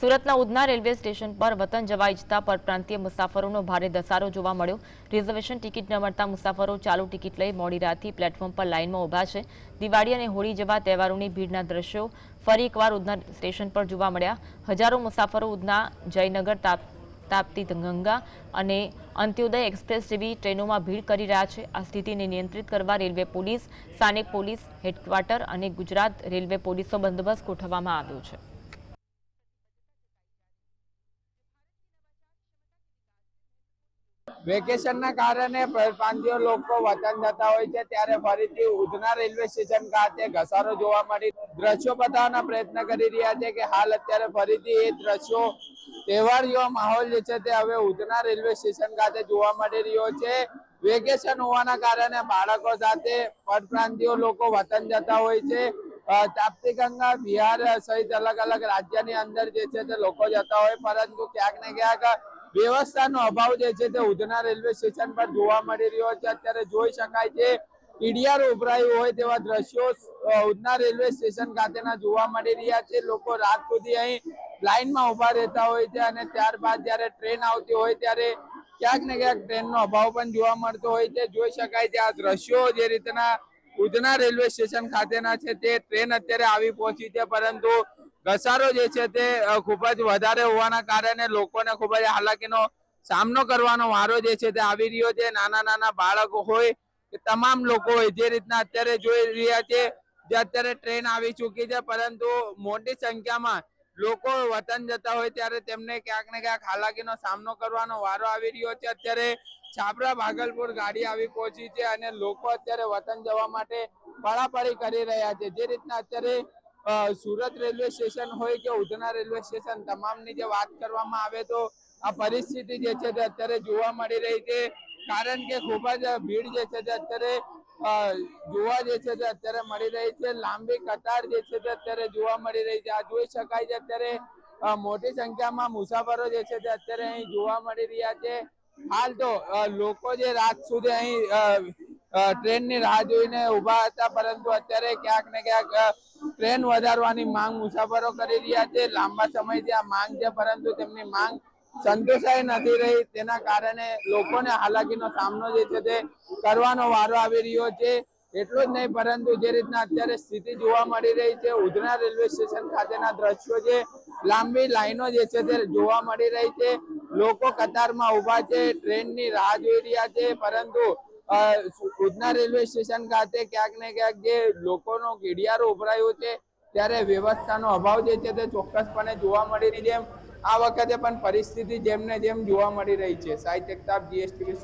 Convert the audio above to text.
સુરતના Udhna railway station પર વતન જવા ઈચ્છતા પરપ્રાંતીય મુસાફરોનો ભારે ધસારો જોવા મળ્યો. રિઝર્વેશન ટિકિટ ન મળતા મુસાફરો ચાલુ ટિકિટ લઈ મોડી રાતથી પ્લેટફોર્મ પર લાઇનમાં ઊભા છે. દિવાળી અને હોળી જેવા તહેવારોની ભીડના દ્રશ્યો ફરી એકવાર ઉધના સ્ટેશન પર જોવા મળ્યા. હજારો મુસાફરો ઉધના, જયનગર, તાપ, તાપતી, ગંગા અને અંત્યોદય એક્સપ્રેસ જેવી ટ્રેનોમાં ભીડ કરી રહ્યા છે. આ સ્થિતિને નિયંત્રિત કરવા રેલવે પોલીસ સ્થાનિક પોલીસ હેડક્વાર્ટર અને ગુજરાત રેલવે પોલીસનો બંદોબસ્ત ગોઠવવામાં આવ્યો છે. વેકેશનના કારણે પરપ્રાંતીય લોકો વતન જતા હોય છે. ત્યારે ફરીથી ઉધના રેલવે સ્ટેશન ખાતે ઘસારો જોવા મળી. દ્રશ્યો બતાવવાના પ્રયત્ન કરી રહ્યા છે કે હાલ અત્યારે ફરીથી એ દ્રશ્યો તહેવાર જેવો માહોલ જે છે તે હવે ઉધના રેલવે સ્ટેશન ખાતે જોવા મળી રહ્યો છે. વેકેશન હોવાના કારણે બાળકો સાથે પરપ્રાંતિયો લોકો વતન જતા હોય છે. તાપ્તી ગંગા બિહાર સહિત અલગ અલગ રાજ્યની અંદર જે છે તે લોકો જતા હોય. પરંતુ ક્યાંક ને ક્યાંક વ્યવસ્થાનો અભાવ જે છે તે ઉધના રેલવે સ્ટેશન પર જોવા મળી રહ્યો છે. અત્યારે જોઈ શકાય છે ઈડિયાર ઉભરાયું હોય તેવા દ્રશ્યો ઉધના રેલવે સ્ટેશન ખાતેના જોવા મળી રહ્યા છે. લોકો રાત સુધી અહીં લાઈનમાં ઊભા રહેતા હોય છે અને ત્યારબાદ જ્યારે ટ્રેન આવતી હોય ત્યારે ક્યાંક ને ક્યાંક ટ્રેનનો અભાવ પણ જોવા મળતો હોય છે. જોઈ શકાય છે આ દ્રશ્યો જે રીતના ઉધના રેલવે સ્ટેશન ખાતેના છે તે ટ્રેન અત્યારે આવી પહોંચી છે, પરંતુ ઘસારો જે છે તે ખૂબ જ વધારે હોવાના કારણે લોકોને ખૂબ જ હાલાકીનો સામનો કરવાનો વારો જે છે તે આવી રહ્યો છે. નાના નાના બાળકો હોય કે તમામ લોકો હોય જે રીતના અત્યારે જોઈ રહ્યા છે, જે અત્યારે ટ્રેન આવી ચૂકી છે, પરંતુ મોટી સંખ્યામાં લોકો વતન જતા હોય ત્યારે તેમને ક્યાંક ને ક્યાંક હાલાકીનો સામનો કરવાનો વારો આવી રહ્યો છે. અત્યારે છાપરા ભાગલપુર ગાડી આવી પહોંચી છે અને લોકો અત્યારે વતન જવા માટે પડાપડી કરી રહ્યા છે. જે રીતના અત્યારે સુરત રેલવે સ્ટેશન હોય કે ઉધના રેલવે સ્ટેશન, તમામની જે વાત કરવામાં આવે તો આ પરિસ્થિતિ જે છે તે અત્યારે જોવા મળી રહી છે. કારણ કે ખૂબ જ ભીડ જે છે તે અત્યારે જોવા જે છે તે અત્યારે મળી રહી છે. લાંબી કતાર જે છે તે અત્યારે જોવા મળી રહી છે. આ જોઈ શકાય છે અત્યારે મોટી સંખ્યામાં મુસાફરો જે છે તે અત્યારે અહીં જોવા મળી રહ્યા છે. હાલ તો લોકો જે રાત સુધી અહીં ટ્રેનની રાહ જોઈને ઊભા હતા, પરંતુ અત્યારે ક્યાંક ને ક્યાંક ટ્રેન વધારવાની માંગ મુસાફરો કરી રહ્યા છે. લાંબા સમયથી આ માંગ છે, પરંતુ તેમની માંગ સંતોષાય નથી રહી. તેના કારણે લોકોને હાલાકીનો સામનો જે છે તે કરવાનો વારો આવી રહ્યો છે. એટલું જ નહીં, પરંતુ જે રીતના અત્યારે સ્થિતિ જોવા મળી રહી છે, ઉધના રેલવે સ્ટેશન ખાતેના દ્રશ્યો છે, લાંબી લાઈનો જે છે તે જોવા મળી રહી છે. લોકો કતારમાં ઊભા છે, ટ્રેનની રાહ જોઈ રહ્યા છે, પરંતુ ઉધના રેલવે સ્ટેશન ખાતે ક્યાંક ને ક્યાંક જે લોકોનો ઘેડિયારો ઉભરાયો છે, ત્યારે વ્યવસ્થાનો અભાવ જે છે તે ચોક્કસપણે જોવા મળી રહી છે. આ વખતે પણ પરિસ્થિતિ જેમને જેમ જોવા મળી રહી છે. સાહિત્ય જીએસટીવી